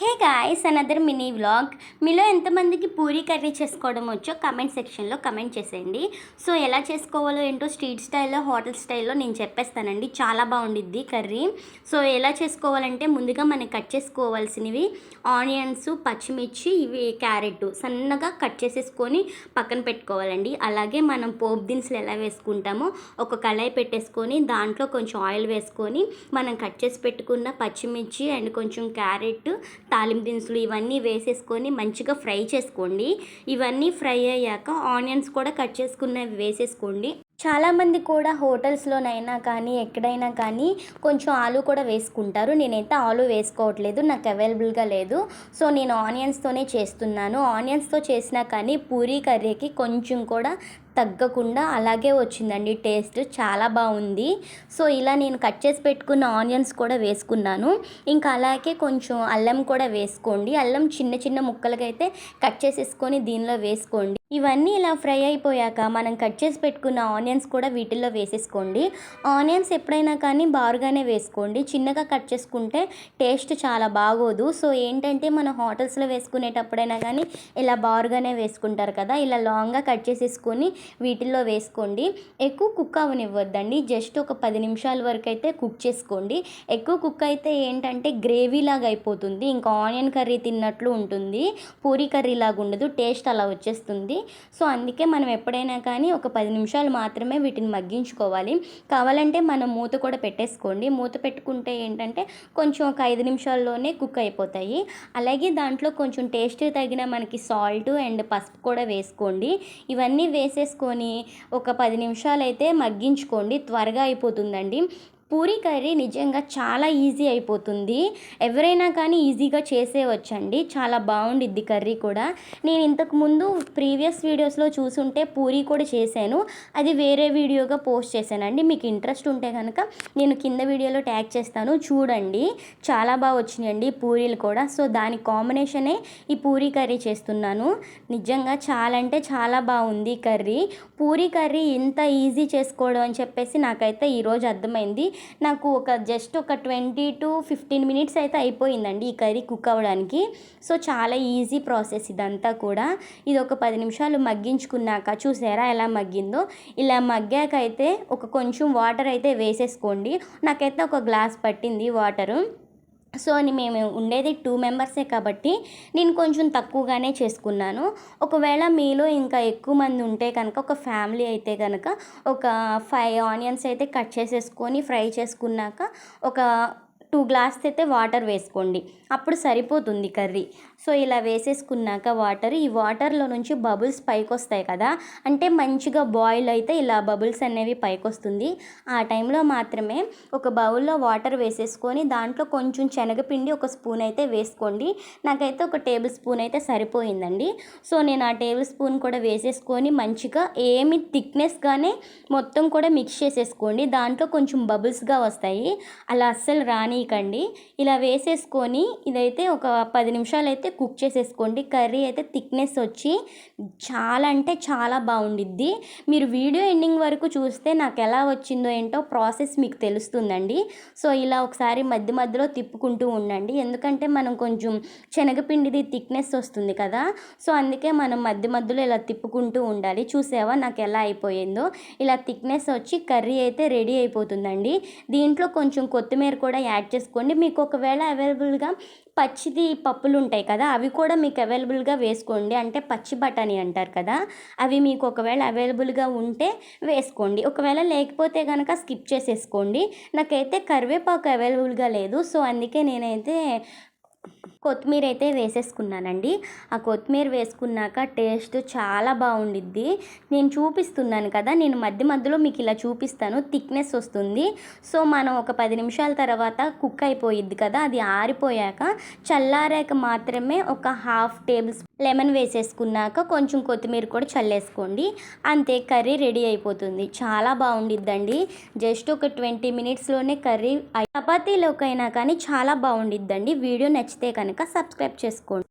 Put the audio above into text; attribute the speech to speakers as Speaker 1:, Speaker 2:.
Speaker 1: Hey guys another mini vlog మీలో ఎంతమందికి Puri curry చేసుకోవడం వచ్చో కమెంట్ సెక్షన్లో కమెంట్ చేసేయండి. సో ఎలా చేసుకోవాలో ఏంటో స్ట్రీట్ స్టైల్లో హోటల్ స్టైల్లో నేను చెప్పేస్తానండి. చాలా బాగుండిద్ది కర్రీ. సో ఎలా చేసుకోవాలంటే ముందుగా మనం కట్ చేసుకోవాల్సినవి ఆనియన్స్ పచ్చిమిర్చి ఇవి క్యారెట్ సన్నగా కట్ చేసేసుకొని పక్కన పెట్టుకోవాలండి. అలాగే మనం పోపు దినుసులు ఎలా వేసుకుంటామో ఒక కళాయి పెట్టేసుకొని దాంట్లో కొంచెం ఆయిల్ వేసుకొని మనం కట్ చేసి పెట్టుకున్న పచ్చిమిర్చి అండ్ కొంచెం క్యారెట్ తాలింపు దినుసులు ఇవన్నీ వేసేసుకొని మంచిగా ఫ్రై చేసుకోండి. ఇవన్నీ ఫ్రై అయ్యాక ఆనియన్స్ కూడా కట్ చేసుకున్నవి వేసేసుకోండి. చాలామంది కూడా హోటల్స్లోనైనా కానీ ఎక్కడైనా కానీ కొంచెం ఆలు కూడా వేసుకుంటారు. నేనైతే ఆలు వేసుకోవట్లేదు నాకు అవైలబుల్గా లేదు. సో నేను ఆనియన్స్తోనే చేస్తున్నాను. ఆనియన్స్తో చేసినా కానీ పూరీ కర్రీకి కొంచెం కూడా తగ్గకుండా అలాగే వచ్చిందండి. టేస్ట్ చాలా బాగుంది. సో ఇలా నేను కట్ చేసి పెట్టుకున్న ఆనియన్స్ కూడా వేసుకున్నాను. ఇంకా అలాగే కొంచెం అల్లం కూడా వేసుకోండి. అల్లం చిన్న చిన్న ముక్కలకైతే కట్ చేసేసుకొని దీనిలో వేసుకోండి. ఇవన్నీ ఇలా ఫ్రై అయిపోయాక మనం కట్ చేసి పెట్టుకున్న ఆనియన్స్ కూడా వీటిల్లో వేసేసుకోండి. ఆనియన్స్ ఎప్పుడైనా కానీ బారుగానే వేసుకోండి. చిన్నగా కట్ చేసుకుంటే టేస్ట్ చాలా బాగోదు. సో ఏంటంటే మన హోటల్స్లో వేసుకునేటప్పుడైనా కానీ ఇలా బారుగానే వేసుకుంటారు కదా ఇలా లాంగ్గా కట్ చేసేసుకొని వీటిల్లో వేసుకోండి. ఎక్కువ కుక్ అవనివ్వద్దండి. జస్ట్ ఒక పది నిమిషాల వరకు అయితే కుక్ చేసుకోండి. ఎక్కువ కుక్ అయితే ఏంటంటే గ్రేవీ లాగా అయిపోతుంది. ఇంకా ఆనియన్ కర్రీ తిన్నట్లు ఉంటుంది. పూరీ కర్రీ లాగా ఉండదు. టేస్ట్ అలా వచ్చేస్తుంది. సో అందుకే మనం ఎప్పుడైనా కానీ ఒక పది నిమిషాలు మాత్రమే వీటిని మగ్గించుకోవాలి. కావాలంటే మనం మూత కూడా పెట్టేసుకోండి. మూత పెట్టుకుంటే ఏంటంటే కొంచెం ఒక ఐదు నిమిషాల్లోనే కుక్ అయిపోతాయి. అలాగే దాంట్లో కొంచెం టేస్ట్ తగిన మనకి సాల్ట్ అండ్ పసుపు కూడా వేసుకోండి. ఇవన్నీ వేసేసుకొని ఒక పది నిమిషాలు అయితే మగ్గించుకోండి. త్వరగా అయిపోతుందండి. పూరీ కర్రీ నిజంగా చాలా ఈజీ అయిపోతుంది. ఎవరైనా కానీ ఈజీగా చేసేవచ్చండి చాలా బాగుండిద్ది కర్రీ కూడా. నేను ఇంతకుముందు ప్రీవియస్ వీడియోస్లో చూసుంటే పూరీ కూడా చేశాను. అది వేరే వీడియోగా పోస్ట్ చేశానండి. మీకు ఇంట్రెస్ట్ ఉంటే కనుక నేను కింద వీడియోలో ట్యాగ్ చేస్తాను. చూడండి. చాలా బాగా వచ్చినాయండి పూరీలు కూడా. సో దాని కాంబినేషనే ఈ పూరీ కర్రీ చేస్తున్నాను. నిజంగా చాలా అంటే చాలా బాగుంది కర్రీ. పూరీ కర్రీ ఇంత ఈజీ చేసుకోవడం అని చెప్పేసి నాకైతే ఈరోజు అర్థమైంది. నాకు ఒక జస్ట్ ఒక ట్వంటీ టు ఫిఫ్టీన్ మినిట్స్ అయితే అయిపోయిందండి ఈ కర్రీ కుక్ అవ్వడానికి. సో చాలా ఈజీ ప్రాసెస్ ఇదంతా కూడా. ఇది ఒక పది నిమిషాలు మగ్గించుకున్నాక చూసారా ఎలా మగ్గిందో? ఇలా మగ్గాకైతే ఒక కొంచెం వాటర్ అయితే వేసేసుకోండి. నాకైతే ఒక గ్లాస్ పట్టింది వాటరు. సో అని మేము ఉండేది టూ మెంబర్సే కాబట్టి నేను కొంచెం తక్కువగానే చేసుకున్నాను. ఒకవేళ మీలో ఇంకా ఎక్కువ మంది ఉంటే కనుక ఒక ఫ్యామిలీ అయితే కనుక ఒక ఫైవ్ ఆనియన్స్ అయితే కట్ చేసేసుకొని ఫ్రై చేసుకున్నాక ఒక టూ గ్లాస్ అయితే వాటర్ వేసుకోండి. అప్పుడు సరిపోతుంది కర్రీ. సో ఇలా వేసేసుకున్నాక వాటర్ ఈ వాటర్లో నుంచి బబుల్స్ పైకి వస్తాయి కదా అంటే మంచిగా బాయిల్ అయితే ఇలా బబుల్స్ అనేవి పైకి వస్తుంది ఆ టైంలో మాత్రమే ఒక బౌల్లో వాటర్ వేసేసుకొని దాంట్లో కొంచెం శనగపిండి ఒక స్పూన్ అయితే వేసుకోండి. నాకైతే ఒక టేబుల్ స్పూన్ అయితే సరిపోయిందండి. సో నేను ఆ టేబుల్ స్పూన్ కూడా వేసేసుకొని మంచిగా ఏమి థిక్నెస్గానే మొత్తం కూడా మిక్స్ చేసేసుకోండి. దాంట్లో కొంచెం బబుల్స్గా వస్తాయి. అలా అస్సలు రాని రానీయకండి ఇలా వేసేసుకొని ఇదైతే ఒక పది నిమిషాలు అయితే కుక్ చేసేసుకోండి. కర్రీ అయితే థిక్నెస్ వచ్చి చాలా అంటే చాలా బాగుండిద్ది. మీరు వీడియో ఎండింగ్ వరకు చూస్తే నాకు ఎలా వచ్చిందో ఏంటో ప్రాసెస్ మీకు తెలుస్తుందండి. సో ఇలా ఒకసారి మధ్య మధ్యలో తిప్పుకుంటూ ఉండండి. ఎందుకంటే మనం కొంచెం శనగపిండిది థిక్నెస్ వస్తుంది కదా. సో అందుకే మనం మధ్య మధ్యలో ఇలా తిప్పుకుంటూ ఉండాలి. చూసావా నాకు ఎలా అయిపోయిందో? ఇలా థిక్నెస్ వచ్చి కర్రీ అయితే రెడీ అయిపోతుందండి. దీంట్లో కొంచెం కొత్తిమీర కూడా యాడ్ చేసుకోండి మీకు ఒకవేళ అవైలబుల్గా పచ్చిది పప్పులు ఉంటాయి కదా అవి కూడా మీకు అవైలబుల్గా వేసుకోండి. అంటే పచ్చి బఠానీ అంటారు కదా అవి మీకు ఒకవేళ అవైలబుల్గా ఉంటే వేసుకోండి. ఒకవేళ లేకపోతే కనుక స్కిప్ చేసేసుకోండి. నాకైతే కరివేపాకు అవైలబుల్గా లేదు. సో అందుకే నేనైతే కొత్తిమీర అయితే వేసేసుకున్నానండి. ఆ కొత్తిమీర వేసుకున్నాక టేస్ట్ చాలా బాగుండిద్ది. నేను చూపిస్తున్నాను కదా నేను మధ్య మధ్యలో మీకు ఇలా చూపిస్తాను. థిక్నెస్ వస్తుంది. సో మనం ఒక పది నిమిషాల తర్వాత కుక్ అయిపోయిద్ది కదా అది ఆరిపోయాక చల్లారాక మాత్రమే ఒక హాఫ్ టేబుల్ స్పూన్ లెమన్ వేసేసుకున్నాక కొంచెం కొత్తిమీర కూడా చల్లేసుకోండి. అంతే కర్రీ రెడీ అయిపోతుంది. చాలా బాగుండిద్దండి. జస్ట్ ఒక ట్వంటీ మినిట్స్లోనే కర్రీ చపాతీలోకైనా కానీ చాలా బాగుండిద్దండి. వీడియో నచ్చితే కనుక సబ్స్క్రైబ్ చేసుకోండి.